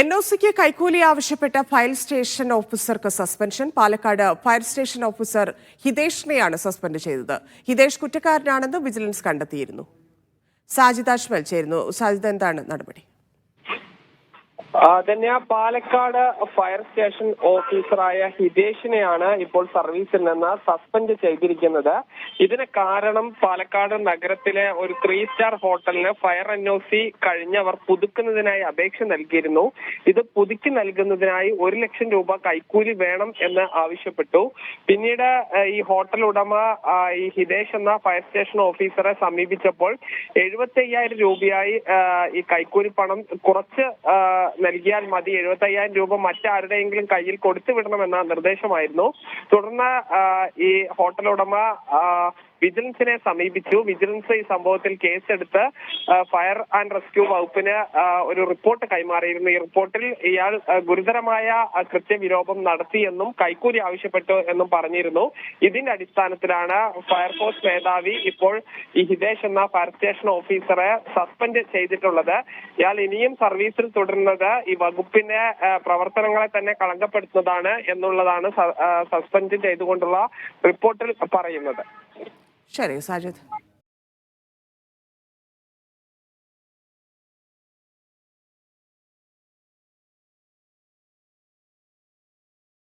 N O സിക്ക് കൈക്കൂലി ആവശ്യപ്പെട്ട ഫയർ സ്റ്റേഷൻ ഓഫീസർക്ക് suspension. Palakkad fire station officer ഹിതേഷിനെയാണ് suspend ചെയ്തത്. ഹിതേഷ് കുറ്റക്കാരനാണെന്ന് വിജിലൻസ് കണ്ടെത്തിയിരുന്നു. സാജിദ് അഷ്മൽ ചേരുന്നു. സാജിദ് എന്താണ് നടപടി? ധന്യ പാലക്കാട് ഫയർ സ്റ്റേഷൻ ഓഫീസറായ ഹിതേഷിനെയാണ് ഇപ്പോൾ സർവീസിൽ നിന്ന് സസ്പെൻഡ് ചെയ്തിരിക്കുന്നത്. ഇതിന് കാരണം പാലക്കാട് നഗരത്തിലെ ഒരു ത്രീ സ്റ്റാർ ഹോട്ടലിന് ഫയർ എൻ ഒ സി കഴിഞ്ഞവർ പുതുക്കുന്നതിനായി അപേക്ഷ നൽകിയിരുന്നു. ഇത് പുതുക്കി നൽകുന്നതിനായി ഒരു ലക്ഷം രൂപ കൈക്കൂലി വേണം എന്ന് ആവശ്യപ്പെട്ടു. പിന്നീട് ഈ ഹോട്ടൽ ഉടമ ഈ ഹിതേഷ് എന്ന ഫയർ സ്റ്റേഷൻ ഓഫീസറെ സമീപിച്ചപ്പോൾ എഴുപത്തി രൂപയായി ഈ കൈക്കൂലി പണം കുറച്ച് നൽകിയാൽ മതി. എഴുപത്തി അയ്യായിരം രൂപ മറ്റാരുടെയെങ്കിലും കയ്യിൽ കൊടുത്തു വിടണമെന്ന നിർദ്ദേശമായിരുന്നു. തുടർന്ന് ഈ ഹോട്ടൽ ഉടമ വിജിലൻസിനെ സമീപിച്ചു. വിജിലൻസ് ഈ സംഭവത്തിൽ കേസെടുത്ത് ഫയർ ആൻഡ് റെസ്ക്യൂ വകുപ്പിന് ഒരു റിപ്പോർട്ട് കൈമാറിയിരുന്നു. ഈ റിപ്പോർട്ടിൽ ഇയാൾ ഗുരുതരമായ കൃത്യവിരോപം നടത്തിയെന്നും കൈക്കൂലി ആവശ്യപ്പെട്ടു എന്നും പറഞ്ഞിരുന്നു. ഇതിന്റെ അടിസ്ഥാനത്തിലാണ് ഫയർഫോഴ്സ് മേധാവി ഇപ്പോൾ ഈ ഹിതേഷ് എന്ന ഫയർ സ്റ്റേഷൻ ഓഫീസറെ സസ്പെൻഡ് ചെയ്തിട്ടുള്ളത്. ഇയാൾ ഇനിയും സർവീസിൽ തുടരുന്നത് ഈ വകുപ്പിന്റെ പ്രവർത്തനങ്ങളെ തന്നെ കളങ്കപ്പെടുത്തുന്നതാണ് എന്നുള്ളതാണ് സസ്പെൻഡ് ചെയ്തുകൊണ്ടുള്ള റിപ്പോർട്ടിൽ പറയുന്നത്. ശരി സാജിദ്